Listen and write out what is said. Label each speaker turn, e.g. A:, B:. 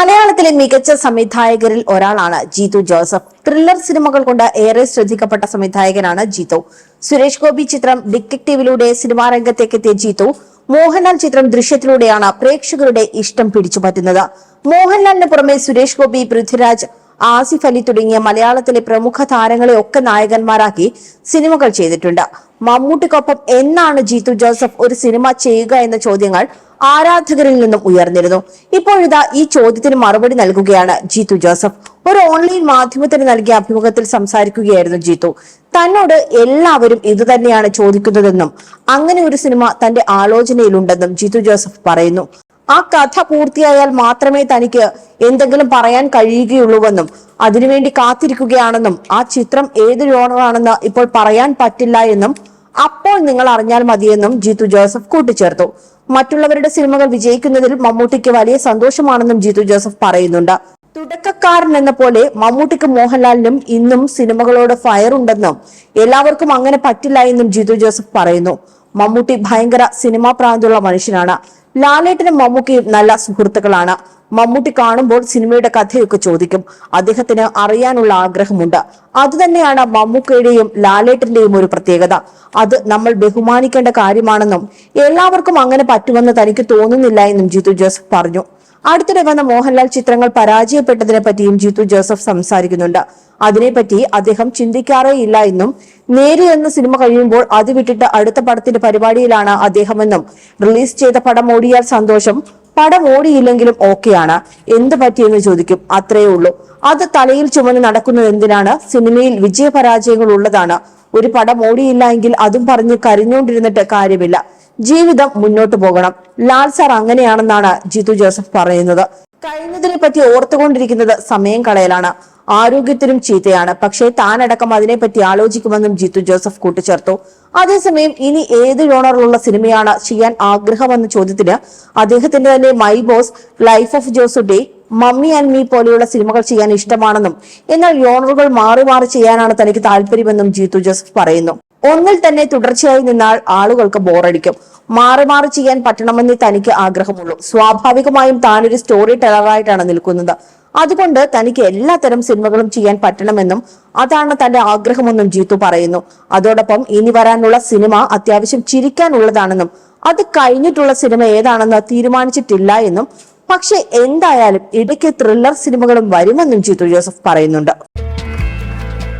A: മലയാളത്തിലെ മികച്ച സംവിധായകരിൽ ഒരാളാണ് ജീതു ജോസഫ്. ത്രില്ലർ സിനിമകൾ കൊണ്ട് ഏറെ ശ്രദ്ധിക്കപ്പെട്ട സംവിധായകനാണ് ജീതു. സുരേഷ് ഗോപി ചിത്രം ഡിറ്റക്റ്റീവിലൂടെ സിനിമാ രംഗത്തേക്ക് എത്തിയ ജീതു മോഹൻലാൽ ചിത്രം ദൃശ്യത്തിലൂടെയാണ് പ്രേക്ഷകരുടെ ഇഷ്ടം പിടിച്ചുപറ്റുന്നത്. മോഹൻലാലിന് പുറമെ സുരേഷ് ഗോപി പൃഥ്വിരാജ് ആസിഫ് അലി തുടങ്ങിയ മലയാളത്തിലെ പ്രമുഖ താരങ്ങളെ ഒക്കെ നായകന്മാരാക്കി സിനിമകൾ ചെയ്തിട്ടുണ്ട്. മമ്മൂട്ടിക്കൊപ്പം എന്നാണ് ജീതു ജോസഫ് ഒരു സിനിമ ചെയ്യുക എന്ന ചോദ്യങ്ങൾ ആരാധകരിൽ നിന്നും ഉയർന്നിരുന്നു. ഇപ്പോഴിതാ ഈ ചോദ്യത്തിന് മറുപടി നൽകുകയാണ് ജീതു ജോസഫ്. ഒരു ഓൺലൈൻ മാധ്യമത്തിന് നൽകിയ അഭിമുഖത്തിൽ സംസാരിക്കുകയായിരുന്നു ജീതു തന്നോട് എല്ലാവരും ഇതുതന്നെയാണ് ചോദിക്കുന്നതെന്നും അങ്ങനെ ഒരു സിനിമ തന്റെ ആലോചനയിലുണ്ടെന്നും ജീതു ജോസഫ് പറയുന്നു. ആ കഥ പൂർത്തിയായാൽ മാത്രമേ തനിക്ക് എന്തെങ്കിലും പറയാൻ കഴിയുകയുള്ളൂവെന്നും അതിനുവേണ്ടി കാത്തിരിക്കുകയാണെന്നും ആ ചിത്രം ഏത് ജോണറാണെന്ന് ഇപ്പോൾ പറയാൻ പറ്റില്ല എന്നും അപ്പോൾ നിങ്ങൾ അറിഞ്ഞാൽ മതിയെന്നും ജീതു ജോസഫ് കൂട്ടിച്ചേർത്തു. മറ്റുള്ളവരുടെ സിനിമകൾ വിജയിക്കുന്നതിൽ മമ്മൂട്ടിക്ക് വലിയ സന്തോഷമാണെന്നും ജീതു ജോസഫ് പറയുന്നുണ്ട്. തുടക്കക്കാരൻ എന്ന പോലെ മമ്മൂട്ടിക്ക് മോഹൻലാലിനും ഇന്നും സിനിമകളോട് ഫയർ ഉണ്ടെന്നും എല്ലാവർക്കും അങ്ങനെ പറ്റില്ല എന്നും ജീതു ജോസഫ് പറയുന്നു. മമ്മൂട്ടി ഭയങ്കര സിനിമാ പ്രാന്തുള്ള മനുഷ്യനാണ്. ലാലേട്ടനും മമ്മൂക്കിയും നല്ല സുഹൃത്തുക്കളാണ്. മമ്മൂട്ടി കാണുമ്പോൾ സിനിമയുടെ കഥയൊക്കെ ചോദിക്കും. അദ്ദേഹത്തിന് അറിയാനുള്ള ആഗ്രഹമുണ്ട്. അതുതന്നെയാണ് മമ്മൂക്കയുടെയും ലാലേട്ടന്റെയും ഒരു പ്രത്യേകത. അത് നമ്മൾ ബഹുമാനിക്കേണ്ട കാര്യമാണെന്നും എല്ലാവർക്കും അങ്ങനെ പറ്റുമെന്ന് തനിക്ക് തോന്നുന്നില്ല എന്നും ജിതു ജോസഫ് പറഞ്ഞു. അടുത്തിടെ വന്ന മോഹൻലാൽ ചിത്രങ്ങൾ പരാജയപ്പെട്ടതിനെ പറ്റിയും ജീത്തു ജോസഫ് സംസാരിക്കുന്നുണ്ട്. അതിനെപ്പറ്റി അദ്ദേഹം ചിന്തിക്കാറേ ഇല്ല എന്നും നേരി എന്ന സിനിമ കഴിയുമ്പോൾ അത് വിട്ടിട്ട് അടുത്ത പടത്തിന്റെ പരിപാടിയിലാണ് അദ്ദേഹമെന്നും റിലീസ് ചെയ്ത പടം ഓടിയാൽ സന്തോഷം പടം ഓടിയില്ലെങ്കിലും ഓക്കെയാണ്. എന്ത് പറ്റിയെന്ന് ചോദിക്കും അത്രയേ ഉള്ളൂ. അത് തലയിൽ ചുമന്ന് നടക്കുന്നത് എന്തിനാണ്? സിനിമയിൽ വിജയപരാജയങ്ങൾ ഉള്ളതാണ്. ഒരു പടം ഓടിയില്ല എങ്കിൽ അതും പറഞ്ഞ് കരഞ്ഞുകൊണ്ടിരുന്നിട്ട് കാര്യമില്ല. ജീവിതം മുന്നോട്ടു പോകണം. ലാൽ സാർ അങ്ങനെയാണെന്നാണ് ജിതു ജോസഫ് പറയുന്നത്. കഴിഞ്ഞതിനെ പറ്റി ഓർത്തുകൊണ്ടിരിക്കുന്നത് സമയം കളയലാണ്. ആരോഗ്യത്തിനും ചീത്തയാണ്. പക്ഷേ താനടക്കം അതിനെപ്പറ്റി ആലോചിക്കുമെന്നും ജിത്തു ജോസഫ് കൂട്ടിച്ചേർത്തു. അതേസമയം ഇനി ഏത് ജോണറിലുള്ള സിനിമയാണ് ചെയ്യാൻ ആഗ്രഹമെന്ന ചോദ്യത്തിന് അദ്ദേഹത്തിന്റെ തന്നെ മൈ ബോസ് ലൈഫ് ഓഫ് ജോസുഡേ മമ്മി ആൻഡ് മീ പോലെയുള്ള സിനിമകൾ ചെയ്യാൻ ഇഷ്ടമാണെന്നും എന്നാൽ ജോണറുകൾ മാറി മാറി ചെയ്യാനാണ് തനിക്ക് താല്പര്യമെന്നും ജിത്തു ജോസഫ് പറയുന്നു. ഒന്നിൽ തന്നെ തുടർച്ചയായി നിന്നാൽ ആളുകൾക്ക് ബോറടിക്കും. മാറി മാറി ചെയ്യാൻ പറ്റണമെന്നേ തനിക്ക് ആഗ്രഹമുള്ളൂ. സ്വാഭാവികമായും താനൊരു സ്റ്റോറി ടെലറായിട്ടാണ് നിൽക്കുന്നത്. അതുകൊണ്ട് തനിക്ക് എല്ലാത്തരം സിനിമകളും ചെയ്യാൻ പറ്റണമെന്നും അതാണ് തന്റെ ആഗ്രഹമെന്നും ജീത്തു പറയുന്നു. അതോടൊപ്പം ഇനി വരാനുള്ള സിനിമ അത്യാവശ്യം ചിരിക്കാനുള്ളതാണെന്നും അത് കഴിഞ്ഞിട്ടുള്ള സിനിമ ഏതാണെന്ന് തീരുമാനിച്ചിട്ടില്ല എന്നും പക്ഷെ എന്തായാലും ഇടയ്ക്ക് ത്രില്ലർ സിനിമകളും വരുമെന്നും ജീത്തു ജോസഫ് പറയുന്നുണ്ട്.